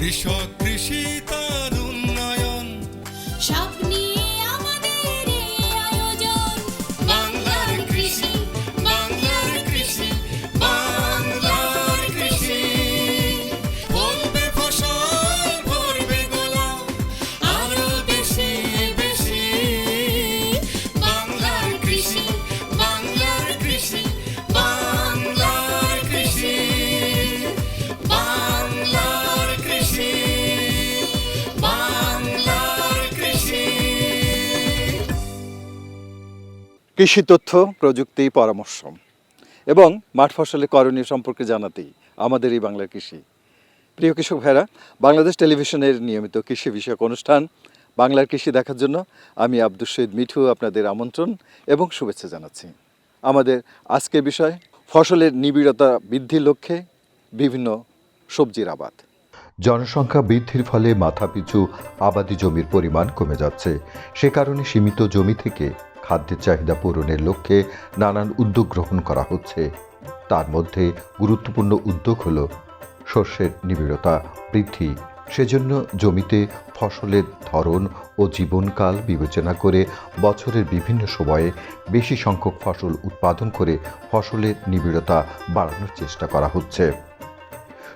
কৃষক কৃষি তার কৃষি তথ্য, প্রযুক্তি, পরামর্শ এবং মাঠ ফসলের করণীয় সম্পর্কে জানাতেই আমাদের এই বাংলার কৃষি। প্রিয় কৃষক ভাইরা, বাংলাদেশ টেলিভিশনের নিয়মিত কৃষি বিষয়ক অনুষ্ঠান, বাংলার কৃষি দেখার জন্য আমি আব্দুল শহীদ মিঠু আপনাদের আমন্ত্রণ এবং শুভেচ্ছা জানাচ্ছি। আমাদের আজকের বিষয়, ফসলের নিবিড়তা বৃদ্ধির লক্ষ্যে বিভিন্ন সবজির আবাদ। জনসংখ্যা বৃদ্ধির ফলে মাথাপিছু আবাদি জমির পরিমাণ কমে যাচ্ছে। সে কারণে সীমিত জমি থেকে খাদ্যের চাহিদা পূরণের লক্ষ্যে নানান উদ্যোগ গ্রহণ করা হচ্ছে। তার মধ্যে গুরুত্বপূর্ণ উদ্যোগ হল শস্যের নিবিড়তা বৃদ্ধি। সেজন্য জমিতে ফসলের ধরন ও জীবনকাল বিবেচনা করে বছরের বিভিন্ন সময়ে বেশি সংখ্যক ফসল উৎপাদন করে ফসলের নিবিড়তা বাড়ানোর চেষ্টা করা হচ্ছে।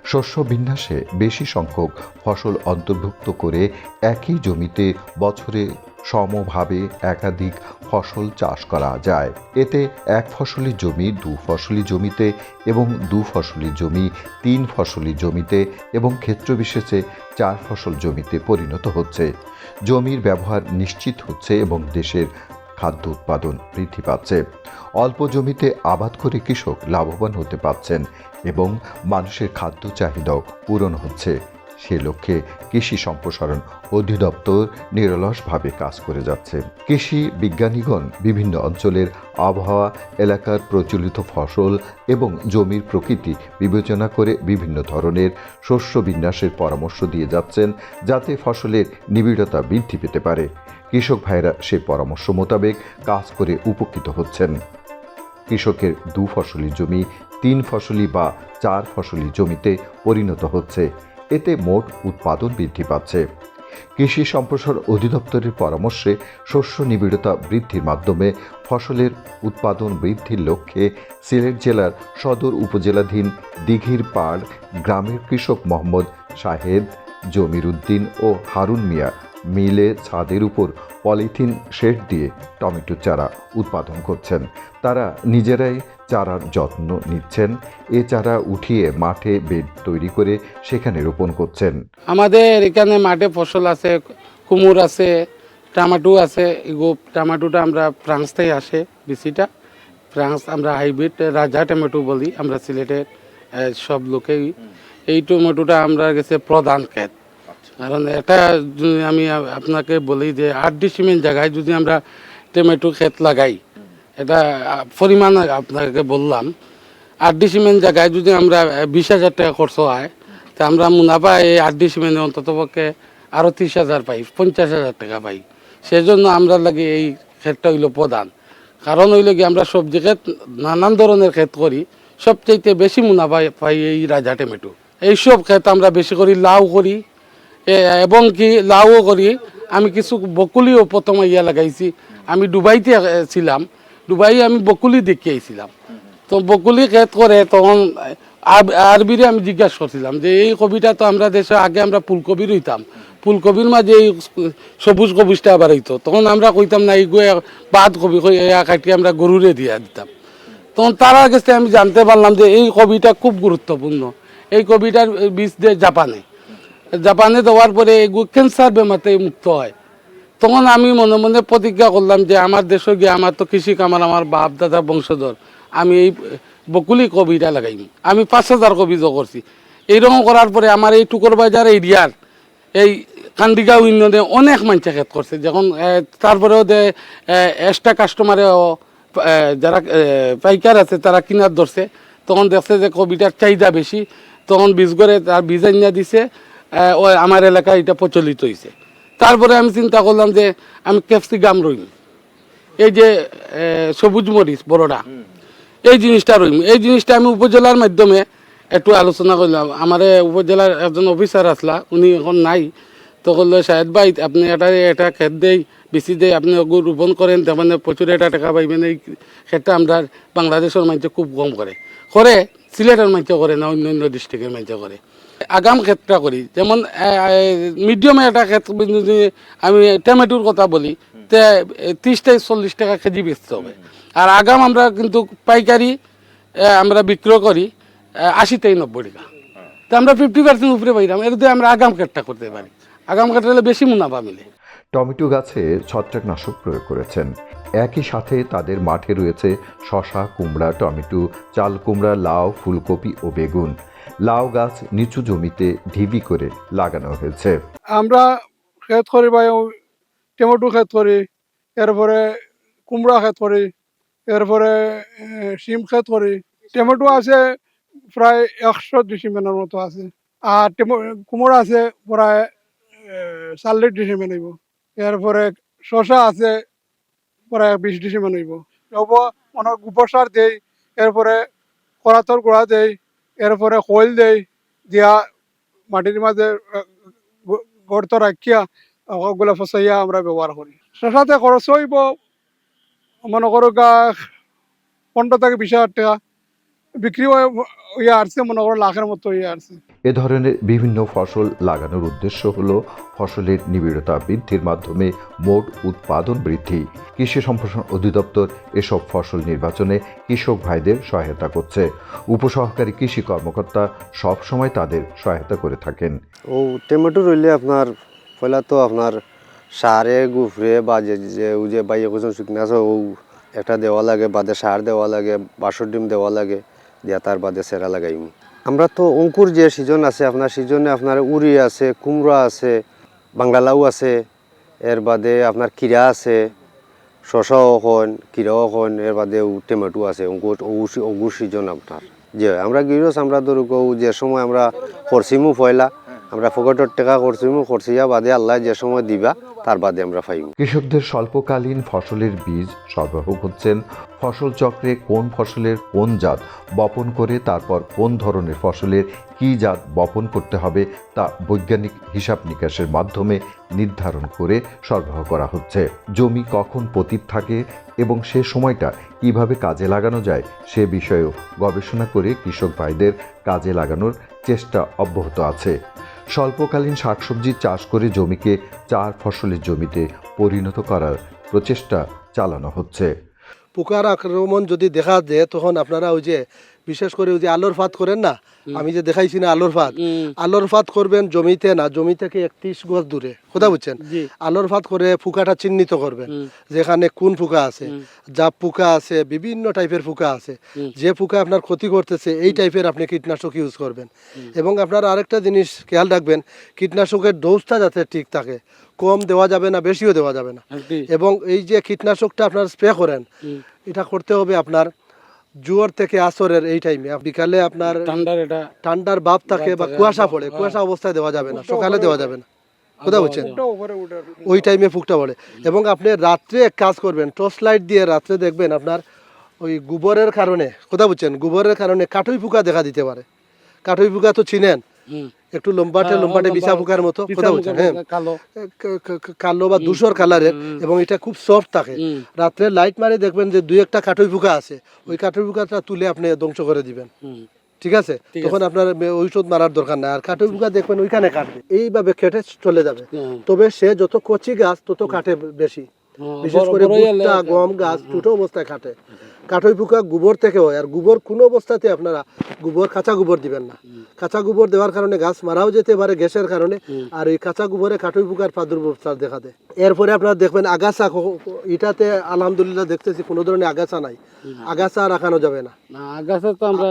শস্য বিন্যাসে বেশি সংখ্যক ফসল অন্তর্ভুক্ত করে একই জমিতে বছরে সমভাবে একাধিক ফসল চাষ করা যায়। এতে এক ফসলি জমি, দু ফসলি জমিতে এবং দু ফসলি জমি, তিন ফসলি জমিতে এবং ক্ষেত্রবিশেষে চার ফসল জমিতে পরিণত হচ্ছে। জমির ব্যবহার নিশ্চিত হচ্ছে এবং দেশের খাদ্য উৎপাদন বৃদ্ধি পাচ্ছে। অল্প জমিতে আবাদ করে কৃষক লাভবান হতে পারছেন এবং মানুষের খাদ্য চাহিদাও পূরণ হচ্ছে। সে লক্ষ্যে কৃষি সম্প্রসারণ অধিদপ্তর নিরলসভাবে কাজ করে যাচ্ছে। কৃষি বিজ্ঞানীগণ বিভিন্ন অঞ্চলের আবহাওয়া, এলাকার প্রচলিত ফসল এবং জমির প্রকৃতি বিবেচনা করে বিভিন্ন ধরনের শস্য বিন্যাসের পরামর্শ দিয়ে যাচ্ছেন, যাতে ফসলের নিবিড়তা বৃদ্ধি পেতে পারে। কৃষক ভাইরা সে পরামর্শ মোতাবেক কাজ করে উপকৃত হচ্ছেন। কৃষকের দু ফসলি জমি, তিন ফসলি বা চার ফসলি জমিতে পরিণত হচ্ছে। এতে মোট উৎপাদন বৃদ্ধি পাচ্ছে। কৃষি সম্প্রসার অধিদপ্তরের পরামর্শে শস্য নিবিড়তা বৃদ্ধির মাধ্যমে ফসলের উৎপাদন বৃদ্ধির লক্ষ্যে সিলেট জেলার সদর উপজেলাধীন দিঘির পাড় গ্রামের কৃষক মোহাম্মদ শাহেদ জমির উদ্দিন ও হারুন মিয়া মিলে ছাদের উপর পলিথিন শেড দিয়ে টমেটো চারা উৎপাদন করছেন। তারা নিজেরাই চারার যত্ন নিচ্ছেন। এ চারা উঠিয়ে মাঠে বেড তৈরি করে সেখানে রোপণ করছেন। আমাদের এখানে মাঠে ফসল আছে, কুমুর আছে, টমাটো আছে। এগো টমাটোটা আমরা ফ্রান্স থেকে আসে বেশিটা ফ্রান্স আমরা হাইব্রিড রাজা টমেটো বলি, আমরা সিলেটের সব লোকেই। এই টমেটোটা আমরা গেছে প্রধান ক্ষেত। কারণ এটা আমি আপনাকে বলি যে আট ডিসিমেন্ট জায়গায় যদি আমরা টমেটো ক্ষেত লাগাই, এটা পরিমাণ আপনাকে বললাম, আট ডিসিমেন্ট জায়গায় যদি আমরা বিশ হাজার টাকা খরচ হয়, তা আমরা মুনাফা এই আট ডিসিমেন্টে অন্তত পক্ষে আরও ত্রিশ হাজার পাই, পঞ্চাশ হাজার টাকা পাই। সেজন্য আমরা লাগে এই ক্ষেতটা হইল প্রধান। কারণ হইল কি, আমরা সবজি ক্ষেত, নানান ধরনের ক্ষেত করি, সবচাইতে বেশি মুনাফা পাই এই রাজা টমেটো। এইসব ক্ষেত আমরা বেশি করি, লাউ করি এবং কি লাউও করি। আমি কিছু বকুলিও প্রথমে ইয়া লাগাইছি। আমি ডুবাইতে ছিলাম। ডুবাই আমি বকুলি দেখে আইছিলাম। তো বকুলি ক্ষেত করে তখন আরবিরে আমি জিজ্ঞাসা করছিলাম যে, এই কবিটা তো আমরা দেশে আগে আমরা ফুলকবি রইতাম। ফুলকবির মাঝে এই সবুজ কবিজটা আবার হইতো। তখন আমরা কইতাম, না, এই বাদ কবি কাটি আমরা গরুরে দিয়া দিতাম। তখন তার কাছে আমি জানতে পারলাম যে, এই কবিটা খুব গুরুত্বপূর্ণ। এই কবিটার বীজ দেয় জাপানে। জাপানে দেওয়ার পরে এগুলো ক্যান্সার বেমারতে মুক্ত হয়। তখন আমি মনে মনে প্রতিজ্ঞা করলাম যে আমার দেশে গিয়ে আমার তো কৃষি কামার আমার বাপ, দাদা, বংশধর, আমি এই বকুলি কবিটা লাগাইম। আমি পাঁচ হাজার কবিজও করছি। এইরকম করার পরে আমার এই টুকর বাজার এরিয়ার এই কান্দিগাঁও ইউনিয়নে অনেক মানুষ খেত করছে। যখন তারপরেও যে এক্সট্রা কাস্টমারে যারা পাইকার আছে, তারা কিনার ধরছে। তখন দেখছে যে কবিটার চাহিদা বেশি। তখন বীজ করে তার বীজ আনিয়া দিছে। আমার এলাকায় এটা প্রচলিত হয়েছে তারপরে আমি চিন্তা করলাম যে আমি ক্যাপসিকাম রইম। এই যে সবুজ মরিচ বড়টা এই জিনিসটা রইম। এই জিনিসটা আমি উপজেলার মাধ্যমে একটু আলোচনা করলাম। আমার উপজেলার একজন অফিসার আসলা, উনি এখন নাই। তো বলল শাহেদ ভাই, আপনি এটা এটা খেত দেই, বেশি দেই, আপনি ওগুলো রোপণ করেন, তার মানে প্রচুর এটা টাকা পাইবেন। এই ক্ষেত্রে আমরা বাংলাদেশের মানুষ খুব কম করে। করে, সিলেটের মানুষ করে না অন্য অন্য ডিস্ট্রিক্টের মানুষ করে। আগাম ক্ষেত্রটা করি যেমন মিডিয়ামে একটা ক্ষেত্র যদি আমি টমেটোর কথা বলি, তে ত্রিশ থেকে চল্লিশ টাকা কেজি বেচতে হবে আর আগাম আমরা কিন্তু পাইকারি আমরা বিক্রয় করি আশি থেকে নব্বই টাকা। তো আমরা ফিফটি পার্সেন্ট উপরে পাইলাম এর দিয়ে আমরা আগাম কেটটা করতে পারি। আগাম হলে বেশি মুনাফা মিলে। টমেটো গাছে ছত্রাকনাশক প্রয়োগ করেছেন। একই সাথে তাদের মাঠে রয়েছে শশা কুমড়া, টমেটো, চাল কুমড়া, লাউ, ফুলকপি ও বেগুন। লাউ গাছ নিচু জমিতে ঢিবি করে লাগানো হয়েছে। আমরা খেত করি বা টমেটো খেত করি, এরপরে কুমড়া খেত করি, এরপরে শিম খেত করি। টমেটো আছে প্রায় একশো ডিসিমেনের মতো আছে। আর কুমড়া আছে প্রায় চাল্লিশ ডিসিমেন হইব। এরপরে শশা আছে প্রায় বিশ ডিসিমেন হইব। তব অনেক গোবর সার দেই, এরপরে করাতর গুঁড়া দেই এরপরে খৈল দেই দিয়া মাটির মাঝে গর্ত রাখিয়া ওগুলো ফসাইয়া আমরা ব্যবহার করি। সেটাতে খরচ হইব, মনে করো গা, পনেরো থেকে বিশ হাজার টাকা। বিক্রি হয়ে আসছে মনে করো লাখের মতো ইয়ে আসছে এ ধরনের বিভিন্ন ফসল লাগানোর উদ্দেশ্য হল ফসলের নিবিড়তা বৃদ্ধির মাধ্যমে মোট উৎপাদন বৃদ্ধি। কৃষি সম্প্রসারণ অধিদপ্তর এসব ফসল নির্বাচনে কৃষক ভাইদের সহায়তা করছে। উপসহকারী কৃষি কর্মকর্তা সবসময় তাদের সহায়তা করে থাকেন। ও টমেটো রইলে আপনার পয়লা তো আপনার সারে গুফরে বা যে যে ও যে বাইয়ে কোজন শুকনা আছে ও একটা দেওয়া লাগে বাদে সার দেওয়া লাগে বাসর ডিম দেওয়া লাগে। দিয়া তার বাদে সেরা লাগাইমু। আমরা তো অঙ্কুর যে সিজন আছে, আপনার সিজনে আপনার উড়ি আছে, কুমড়া আছে বাংলা লাউ আছে, এর বাদে আপনার কিরা আছে, শশাও হন কিরাও হন, এর বাদে টেমেটো আছে, অঙ্কুর অঙ্কুর সিজন আপনার। যে আমরা গিরস, আমরা ধরুক যে সময় আমরা করছিমু পয়লা আমরা ফকটর টাকা করছিমু করছিয়া বাদে আল্লাহ যে সময় দিবা, তার বাদে আমরা পাইমু কৃষকদের স্বল্পকালীন ফসলের বীজ সরবরাহ করছেন। ফসল চক্রে কোন ফসলের কোন জাত বপন করে, তারপর কোন ধরনের ফসলের কী জাত বপন করতে হবে, তা বৈজ্ঞানিক হিসাব নিকাশের মাধ্যমে নির্ধারণ করে সরবরাহ করা হচ্ছে। জমি কখন পতিত থাকে এবং সে সময়টা কীভাবে কাজে লাগানো যায়, সে বিষয়েও গবেষণা করে কৃষক ভাইদের কাজে লাগানোর চেষ্টা অব্যাহত আছে। স্বল্পকালীন শাকসবজি চাষ করে জমিকে চার ফসলের জমিতে পরিণত করার প্রচেষ্টা চালানো হচ্ছে। পোকার আক্রমণ যদি দেখা যায় তখন আপনারা ওই যে বিশেষ করে ওই যে আলোর ফাত করেন না? আমি যে দেখাইছি না আলোর ফাত আলোর ফাত করবেন জমিতে না জমি থেকে একত্রিশ গজ দূরে? কথা বুঝছেন? আলোর ফাত করে পোকাটা চিহ্নিত করবেন। যেখানে কোন পোকা আছে জাপ পোকা আছে বিভিন্ন টাইপের পোকা আছে। যে পোকা আপনার ক্ষতি করতেছে এই টাইপের আপনি কীটনাশক ইউজ করবেন। এবং আপনার আরেকটা জিনিস খেয়াল রাখবেন কীটনাশকের ডোজটা যাতে ঠিক থাকে। কম দেওয়া যাবে না বেশিও দেওয়া যাবে না। এবং এই যে কীটনাশকটা আপনার স্প্রে করেন এটা করতে হবে আপনার জুয়ার থেকে আসরের এই টাইমে বিকালে আপনার ঠান্ডার এটা ঠান্ডার ভাব থাকে বা কুয়াশা পড়ে কুয়াশা অবস্থায় দেওয়া যাবে না সকালে দেওয়া যাবে না। কোথাও বুঝছেন ওটা উপরে উঠে ওই টাইমে ফুকটা পড়ে। এবং আপনি রাত্রে এক কাজ করবেন টর্চ লাইট দিয়ে রাত্রে দেখবেন আপনার ওই গোবরের কারণে কোথাও বুঝছেন গোবরের কারণে কাঠুই পোকা দেখা দিতে পারে। কাঠুই পোকা তো চিনেন। হুম। একটু লম্বাটে হ্যাঁ, লম্বাটে বিছা পোকার মতো মুখে বুঝছেন হ্যাঁ। কালো। বা ধূসর কালারের এবং এটা খুব সফট থাকে। রাত্রে লাইট মারে দেখবেন যে দুই একটা কাঠুই পোকা আছে। ওই কাঠুই পোকাটা তুলে আপনি ধ্বংস করে দিবেন। ঠিক আছে? তখন আপনার ঔষধ মারার দরকার নাই। আর কাঠুই পোকা দেখবেন ওইখানে কাটবে। এইভাবে কেটে চলে যাবে। তবে সে যত কচি গাছ তত কাটে বেশি। বিশেষ করে ভুট্টা গম গাছ ছোট অবস্থায় কাটে। কাঠই পোকা গোবর থেকে হয়। আর গোবর কোনো অবস্থাতে আপনারা গোবর কাঁচা গোবর দিবেন না। কাঁচা গোবর দেওয়ার কারণে গাছ মারাও যেতে পারে গ্যাসের কারণে। আর এই কাঁচা গোবরে কাঠই পোকার প্রাদুর্ভাব দেখা দেয়। এরপরে আপনারা দেখবেন আগাছা এটাতে আলহামদুলিল্লাহ দেখতেছি কোনো ধরনের আগাছা নাই। আগাছা রাখানো যাবে না। আগাছা তো আমরা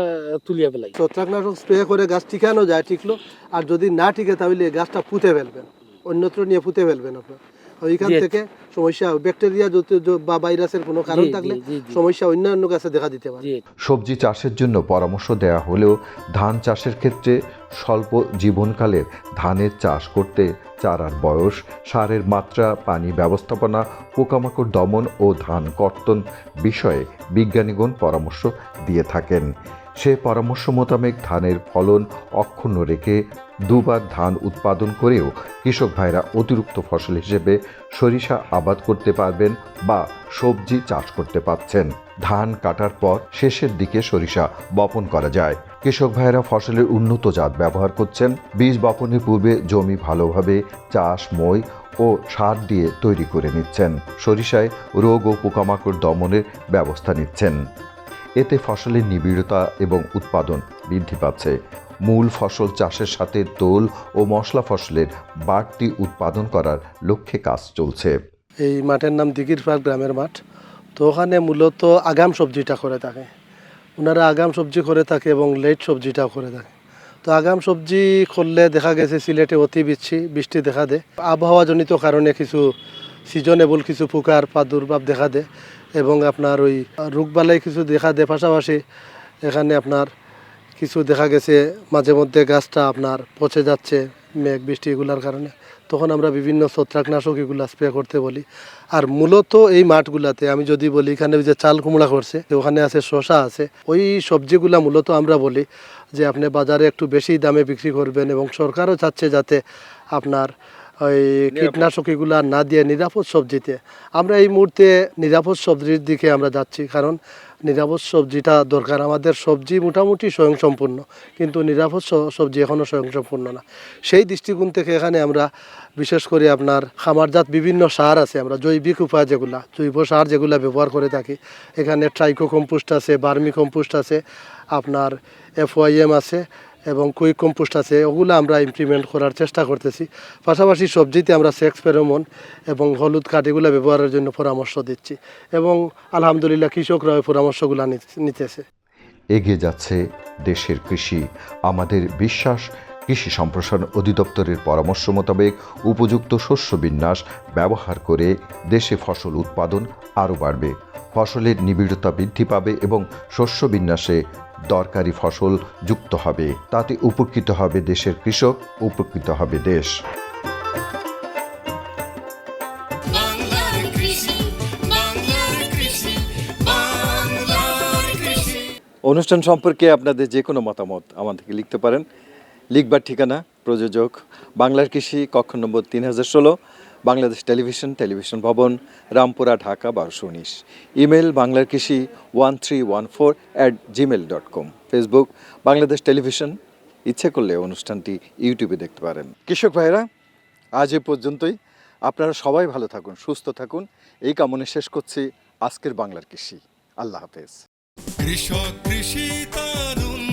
তুলিয়ে ফেলাই। ছত্রাকনাশক স্প্রে করে গাছ টিকানো যায় টিকলো আর যদি না টিকে তাহলে গাছটা পুঁতে ফেলবেন। অন্যত্র নিয়ে পুঁতে ফেলবেন আপনার। ওইখান থেকে সমস্যা ব্যাকটেরিয়া যদি বা ভাইরাসের কোনো কারণ থাকলে। সমস্যা অন্যান্য গাছে দেখা দিতে পারে। সবজি চাষের জন্য পরামর্শ দেওয়া হলেও ধান চাষের ক্ষেত্রে স্বল্প জীবনকালের ধানের চাষ করতে চারার বয়স সারের মাত্রা পানি ব্যবস্থাপনা পোকামাকড় দমন ও ধান কর্তন বিষয়ে বিজ্ঞানীগণ পরামর্শ দিয়ে থাকেন। সে পরামর্শ মোতাবেক ধানের ফলন অক্ষুণ্ণ রেখে দুবার ধান উৎপাদন করেও কৃষক ভাইরা অতিরিক্ত ফসল হিসেবে সরিষা আবাদ করতে পারবেন বা সবজি চাষ করতে পারছেন ধান কাটার পর শেষের দিকে সরিষা বপন করা যায়। কৃষক ভাইরা ফসলের উন্নত জাত ব্যবহার করছেন। বীজ বপনের পূর্বে জমি ভালোভাবে চাষ, মই ও সার দিয়ে তৈরি করে নিচ্ছেন। সরিষায় রোগ ও পোকামাকড় দমনের ব্যবস্থা নিচ্ছেন। এতে ফসলের নিবিড়তা এবং উৎপাদন বৃদ্ধি পাচ্ছে। মূল ফসল চাষের সাথে তোল ও মশলা ফসলের বাড়তি উৎপাদন করার লক্ষ্যে কাজ চলছে। এই মাঠের নাম দিঘির পাড় গ্রামের মাঠ। তো ওখানে মূলত আগাম সবজিটা করে থাকে। ওনারা আগাম সবজি করে থাকে এবং লেট সবজিটাও করে থাকে। তো আগাম সবজি করলে দেখা গেছে সিলেটে অতি বৃষ্টি বৃষ্টি দেখা দেয়। আবহাওয়াজনিত কারণে কিছু সিজনেবল কিছু পোকার প্রাদুর্ভাব দেখা দেয় এবং আপনার ওই রোগবালাই কিছু দেখা দেয়। পাশাপাশি এখানে আপনার কিছু দেখা গেছে মাঝে মধ্যে গাছটা আপনার পচে যাচ্ছে মেঘ বৃষ্টি এগুলার কারণে। তখন আমরা বিভিন্ন ছত্রাকনাশক এগুলো স্প্রে করতে বলি। আর মূলত এই মাঠগুলাতে আমি যদি বলি এখানে ওই যে চাল কুমড়া করছে ওখানে আছে শশা আছে ওই সবজিগুলা মূলত আমরা বলি যে আপনি বাজারে একটু বেশি দামে বিক্রি করবেন এবং সরকারও চাচ্ছে যাতে আপনার ওই কীটনাশক এগুলো না দিয়ে নিরাপদ সবজিতে। আমরা এই মুহূর্তে নিরাপদ সবজির দিকে আমরা যাচ্ছি কারণ নিরাপদ সবজিটা দরকার। আমাদের সবজি মোটামুটি স্বয়ংসম্পূর্ণ, কিন্তু নিরাপদ সবজি এখনও স্বয়ংসম্পূর্ণ না। সেই দৃষ্টিকোণ থেকে এখানে আমরা, বিশেষ করে আপনার খামারজাত বিভিন্ন সার আছে, আমরা জৈবিক উপায় যেগুলা, জৈব সার যেগুলো ব্যবহার করে থাকি। এখানে ট্রাইকো কম্পোস্ট আছে বার্মি কম্পোস্ট আছে, আপনার এফওয়াইএম আছে এবং কুইক কম্পোস্ট আছে, ওগুলো আমরা ইমপ্লিমেন্ট করার চেষ্টা করতেছি। পাশাপাশি সবজিতে আমরা সেক্স ফেরোমন এবং হলুদ কাঠ এগুলো ব্যবহারের জন্য পরামর্শ দিচ্ছি এবং আলহামদুলিল্লাহ কৃষকরা ওই পরামর্শগুলো নিতেছে। এগিয়ে যাচ্ছে দেশের কৃষি। আমাদের বিশ্বাস, কৃষি সম্প্রসারণ অধিদপ্তরের পরামর্শ মোতাবেক উপযুক্ত শস্য বিন্যাস ব্যবহার করে দেশে ফসল উৎপাদন আরও বাড়বে। ফসলের নিবিড়তা বৃদ্ধি পাবে এবং শস্য বিন্যাসে দরকারি ফসল যুক্ত হবে। তাতে উপকৃত হবে দেশের কৃষক উপকৃত হবে দেশ। বাংলার কৃষি বাংলার কৃষি বাংলার কৃষি। অনুষ্ঠান সম্পর্কে আপনাদের যে কোনো মতামত আমাদেরকে লিখতে পারেন। লিখবার ঠিকানা প্রযোজক বাংলার কৃষি কক্ষ নম্বর তিন হাজার ষোলো বাংলাদেশ টেলিভিশন টেলিভিশন ভবন, রামপুরা, ঢাকা, বারোশো উনিশ। ইমেল বাংলার কৃষি one three one four at Gmail dot com Facebook, Bangladesh television. ইচ্ছে করলে অনুষ্ঠানটি ইউটিউবে দেখতে পারেন। কৃষক ভাইরা, আজ এ পর্যন্তই। আপনারা সবাই ভালো থাকুন, সুস্থ থাকুন। এই কামনে শেষ করছি আজকের বাংলার কৃষি। আল্লাহ হাফেজ। কৃষক, কৃষি তারুণ্য